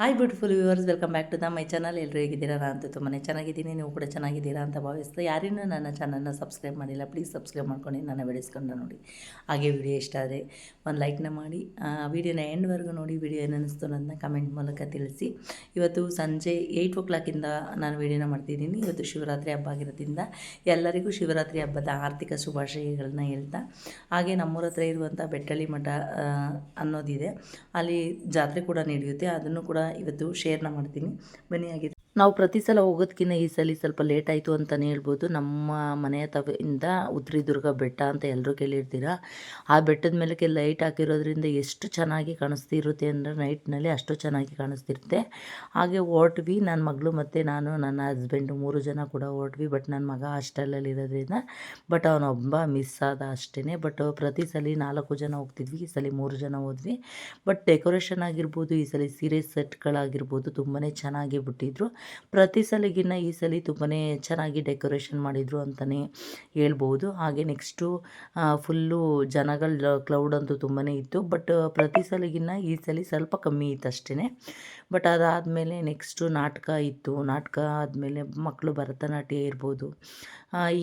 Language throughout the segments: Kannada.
Hi beautiful viewers welcome back to the my channel ಎಲ್ಲರೂ ಹೇಗಿದ್ದೀರಾ? ನಾನು ತುಂಬಾ ಚೆನ್ನಾಗಿದ್ದೀನಿ. ನೀವು ಕೂಡ ಚೆನ್ನಾಗಿದ್ದೀರಾ ಅಂತ ಭಾವಿಸ್ತಾ ಯಾರಿನ್ನೂ ನನ್ನ ಚಾನಲ್ನ ಸಬ್ಸ್ಕ್ರೈಬ್ ಮಾಡಿಲ್ಲ ಪ್ಲೀಸ್ ಸಬ್ಸ್ಕ್ರೈಬ್ ಮಾಡ್ಕೊಂಡು ನನ್ನ ಬೆಳೆಸ್ಕೊಂಡು ನೋಡಿ. ಹಾಗೆ ವಿಡಿಯೋ ಇಷ್ಟ ಆದರೆ ಒಂದು ಲೈಕ್ನ ಮಾಡಿ. ವಿಡಿಯೋನ ಎಂಡ್ವರೆಗೂ ನೋಡಿ ವಿಡಿಯೋ ಏನಿಸ್ತು ನನ್ನ ಕಮೆಂಟ್ ಮೂಲಕ ತಿಳಿಸಿ. ಇವತ್ತು ಸಂಜೆ ಏಯ್ಟ್ ಓ ಕ್ಲಾಕಿಂದ ನಾನು ವಿಡಿಯೋನ ಮಾಡ್ತಿದ್ದೀನಿ. ಇವತ್ತು ಶಿವರಾತ್ರಿ ಹಬ್ಬ ಆಗಿರೋದ್ರಿಂದ ಎಲ್ಲರಿಗೂ ಶಿವರಾತ್ರಿ ಹಬ್ಬದ ಆರ್ಥಿಕ ಶುಭಾಶಯಗಳನ್ನ ಹೇಳ್ತಾ, ಹಾಗೆ ನಮ್ಮೂರ ಹತ್ರ ಇರುವಂಥ ಬೆಟ್ಟಳ್ಳಿ ಮಠ ಅನ್ನೋದಿದೆ. ಅಲ್ಲಿ ಜಾತ್ರೆ ಕೂಡ ನಡೆಯುತ್ತೆ. ಅದನ್ನು ಕೂಡ ಇವತ್ತು ಶೇರ್ನ ಮಾಡ್ತೀನಿ. ಬನ್ನಿ ಆಗಿದೆ ನಾವು ಪ್ರತಿ ಸಲ ಹೋಗೋದಕ್ಕಿಂತ ಈ ಸಲ ಸ್ವಲ್ಪ ಲೇಟ್ ಆಯಿತು ಅಂತಲೇ ಹೇಳ್ಬೋದು. ನಮ್ಮ ಮನೆಯ ತವಿಂದ ಉದ್ರಿದುರ್ಗ ಬೆಟ್ಟ ಅಂತ ಎಲ್ಲರೂ ಕೇಳಿರ್ತೀರ? ಆ ಬೆಟ್ಟದ ಮೇಲಕ್ಕೆ ಲೈಟ್ ಹಾಕಿರೋದ್ರಿಂದ ಎಷ್ಟು ಚೆನ್ನಾಗಿ ಕಾಣಿಸ್ತಿರುತ್ತೆ ಅಂದರೆ ನೈಟ್ನಲ್ಲಿ ಅಷ್ಟು ಚೆನ್ನಾಗಿ ಕಾಣಿಸ್ತಿರುತ್ತೆ. ಹಾಗೆ ಹೊರಟ್ವಿ ನನ್ನ ಮಗಳು ಮತ್ತು ನಾನು, ನನ್ನ ಹಸ್ಬೆಂಡು ಮೂರು ಜನ ಕೂಡ ಹೊರಟ್ವಿ ಬಟ್ ನನ್ನ ಮಗ ಹಾಸ್ಟೆಲಲ್ಲಿ ಇರೋದ್ರಿಂದ ಬಟ್ ಅವನೊಬ್ಬ ಮಿಸ್ ಆದ ಅಷ್ಟೇ ಬಟ್ ಪ್ರತಿ ಸಲ ನಾಲ್ಕು ಜನ ಹೋಗ್ತಿದ್ವಿ, ಈ ಸಲ ಮೂರು ಜನ ಹೋದ್ವಿ. ಬಟ್ ಡೆಕೋರೇಷನ್ ಆಗಿರ್ಬೋದು, ಈ ಸಲ ಸೀರೆ ಸೆಟ್ಗಳಾಗಿರ್ಬೋದು ತುಂಬಾ ಚೆನ್ನಾಗಿ ಬಿಟ್ಟಿದ್ರು. ಪ್ರತಿ ಸಲಿಗಿನ್ನ ಈ ಸಲ ತುಂಬಾ ಚೆನ್ನಾಗಿ ಡೆಕೋರೇಷನ್ ಮಾಡಿದರು ಅಂತಲೇ ಹೇಳ್ಬೋದು. ಹಾಗೆ ನೆಕ್ಸ್ಟು ಫುಲ್ಲು ಜನಗಳ ಕ್ಲೌಡ್ ಅಂತೂ ತುಂಬಾ ಇತ್ತು. ಬಟ್ ಪ್ರತಿ ಸಲಿಗಿನ್ನ ಈ ಸಲ ಸ್ವಲ್ಪ ಕಮ್ಮಿ ಇತ್ತು ಅಷ್ಟೇ ಬಟ್ ಅದಾದಮೇಲೆ ನೆಕ್ಸ್ಟು ನಾಟಕ ಇತ್ತು. ನಾಟಕ ಆದಮೇಲೆ ಮಕ್ಕಳು ಭರತನಾಟ್ಯ ಇರ್ಬೋದು.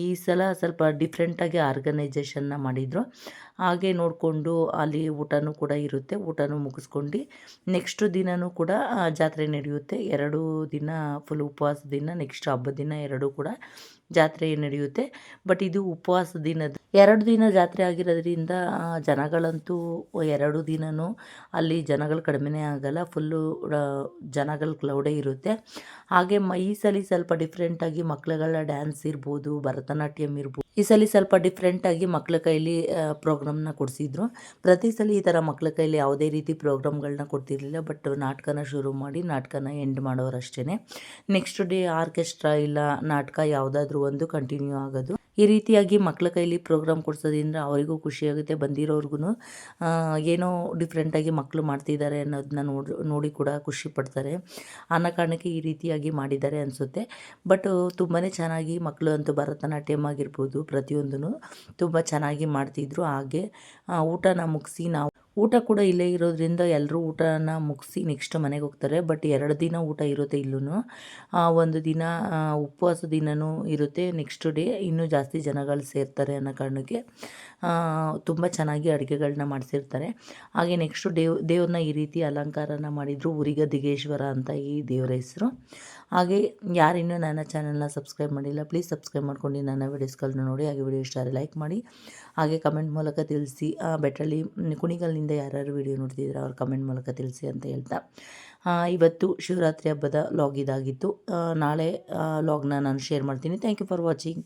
ಈ ಸಲ ಸ್ವಲ್ಪ ಡಿಫ್ರೆಂಟಾಗಿ ಆರ್ಗನೈಜೇಷನ್ನ ಮಾಡಿದರು. ಹಾಗೆ ನೋಡಿಕೊಂಡು ಅಲ್ಲಿ ಊಟನೂ ಕೂಡ ಇರುತ್ತೆ. ಊಟನೂ ಮುಗಿಸ್ಕೊಂಡು ನೆಕ್ಸ್ಟ್ ದಿನವೂ ಕೂಡ ಜಾತ್ರೆ ನಡೆಯುತ್ತೆ. ಎರಡು ದಿನ ಫುಲ್ ಉಪವಾಸ ದಿನ ನೆಕ್ಸ್ಟ್ ಹಬ್ಬದ ದಿನ ಎರಡೂ ಕೂಡ ಜಾತ್ರೆ ನಡೆಯುತ್ತೆ. ಬಟ್ ಇದು ಉಪವಾಸ ದಿನದ ಎರಡು ದಿನ ಜಾತ್ರೆ ಆಗಿರೋದ್ರಿಂದ ಜನಗಳಂತೂ ಎರಡು ದಿನವೂ ಅಲ್ಲಿ ಜನಗಳು ಕಡಿಮೆನೇ ಆಗಲ್ಲ. ಫುಲ್ಲು ಜನಗಳ ಕ್ಲೌಡೇ ಇರುತ್ತೆ. ಹಾಗೆ ಮ, ಈ ಸಲ ಸ್ವಲ್ಪ ಡಿಫ್ರೆಂಟಾಗಿ ಮಕ್ಕಳುಗಳ ಡ್ಯಾನ್ಸ್ ಇರ್ಬೋದು, ಭರತನಾಟ್ಯಂ ಇರ್ಬೋದು. ಈ ಸಲ ಸ್ವಲ್ಪ ಡಿಫ್ರೆಂಟಾಗಿ ಮಕ್ಕಳ ಕೈಲಿ ಪ್ರೋಗ್ರಾಮ್ನ ಕೊಡಿಸಿದ್ರು. ಪ್ರತಿ ಸಲ ಈ ಥರ ಮಕ್ಕಳ ಕೈಲಿ ಯಾವುದೇ ರೀತಿ ಪ್ರೋಗ್ರಾಮ್ಗಳನ್ನ ಕೊಡ್ತಿರ್ಲಿಲ್ಲ ಬಟ್ ನಾಟಕನ ಶುರು ಮಾಡಿ ನಾಟಕನ ಎಂಡ್ ಮಾಡೋರು ಅಷ್ಟೇ ನೆಕ್ಸ್ಟ್ ಡೇ ಆರ್ಕೆಸ್ಟ್ರಾ ಇಲ್ಲ, ನಾಟಕ ಯಾವುದಾದ್ರೂ ಒಂದು ಕಂಟಿನ್ಯೂ ಆಗೋದು. ಈ ರೀತಿಯಾಗಿ ಮಕ್ಕಳ ಕೈಲಿ ಪ್ರೋಗ್ರಾಮ್ ಕೊಡ್ಸೋದ್ರಿಂದ ಅವರಿಗೂ ಖುಷಿಯಾಗುತ್ತೆ ಬಂದಿರೋರ್ಗು ಏನೋ ಡಿಫ್ರೆಂಟಾಗಿ ಮಕ್ಕಳು ಮಾಡ್ತಿದ್ದಾರೆ ಅನ್ನೋದನ್ನ ನೋಡಿ ನೋಡಿ ಕೂಡ ಖುಷಿ ಪಡ್ತಾರೆ. ಅನ್ನೋ ಕಾರಣಕ್ಕೆ ಈ ರೀತಿಯಾಗಿ ಮಾಡಿದ್ದಾರೆ ಅನಿಸುತ್ತೆ. ಬಟ್ ತುಂಬಾ ಚೆನ್ನಾಗಿ ಮಕ್ಕಳು ಅಂತೂ ಭರತನಾಟ್ಯಂ ಆಗಿರ್ಬೋದು ಪ್ರತಿಯೊಂದೂ ತುಂಬ ಚೆನ್ನಾಗಿ ಮಾಡ್ತಿದ್ರು ಹಾಗೆ. ಊಟನ ಮುಗಿಸಿ ನಾವು ಊಟ ಕೂಡ ಇಲ್ಲೇ ಇರೋದ್ರಿಂದ ಎಲ್ಲರೂ ಊಟನ ಮುಗಿಸಿ ನೆಕ್ಸ್ಟ್ ಮನೆಗೆ ಹೋಗ್ತಾರೆ. ಬಟ್ ಎರಡು ದಿನ ಊಟ ಇರುತ್ತೆ ಇಲ್ಲೂ ಒಂದು ದಿನ ಉಪವಾಸ ದಿನವೂ ಇರುತ್ತೆ. ನೆಕ್ಸ್ಟ್ ಡೇ ಇನ್ನೂ ಜಾಸ್ತಿ ಜನಗಳು ಸೇರ್ತಾರೆ ಅನ್ನೋ ಕಾರಣಕ್ಕೆ ತುಂಬ ಚೆನ್ನಾಗಿ ಅಡುಗೆಗಳನ್ನ ಮಾಡಿಸಿರ್ತಾರೆ. ಹಾಗೆ ನೆಕ್ಸ್ಟು ದೇವ್ ದೇವ್ರನ್ನ ಈ ರೀತಿ ಅಲಂಕಾರನ ಮಾಡಿದರು ಉರಿಗದಿಗೇಶ್ವರ ಅಂತ ಈ ದೇವರ ಹೆಸರು. ಹಾಗೆ ಯಾರಿನ್ನೂ ನನ್ನ ಚಾನಲ್ನ ಸಬ್ಸ್ಕ್ರೈಬ್ ಮಾಡಿಲ್ಲ ಪ್ಲೀಸ್ ಸಬ್ಸ್ಕ್ರೈಬ್ ಮಾಡ್ಕೊಂಡು ನನ್ನ ವೀಡಿಯೋಸ್ಗಳನ್ನ ನೋಡಿ ಹಾಗೆ ವಿಡಿಯೋ ಇಷ್ಟ ಲೈಕ್ ಮಾಡಿ. ಹಾಗೆ ಕಮೆಂಟ್ ಮೂಲಕ ತಿಳಿಸಿ ಮ್, ಕುಣಿಗಲ್ನಿಂದ ಯಾರ್ಯಾರು ವಿಡಿಯೋ ನೋಡ್ತಿದ್ದೀರಾ ಅವ್ರು ಕಮೆಂಟ್ ಮೂಲಕ ತಿಳಿಸಿ ಅಂತ ಹೇಳ್ತಾ. ಇವತ್ತು ಶಿವರಾತ್ರಿ ಹಬ್ಬದ ಲಾಗ್ ಇದಾಗಿತ್ತು. ನಾಳೆ ಲಾಗ್ನ ನಾನು ಶೇರ್ ಮಾಡ್ತೀನಿ. Thank you for watching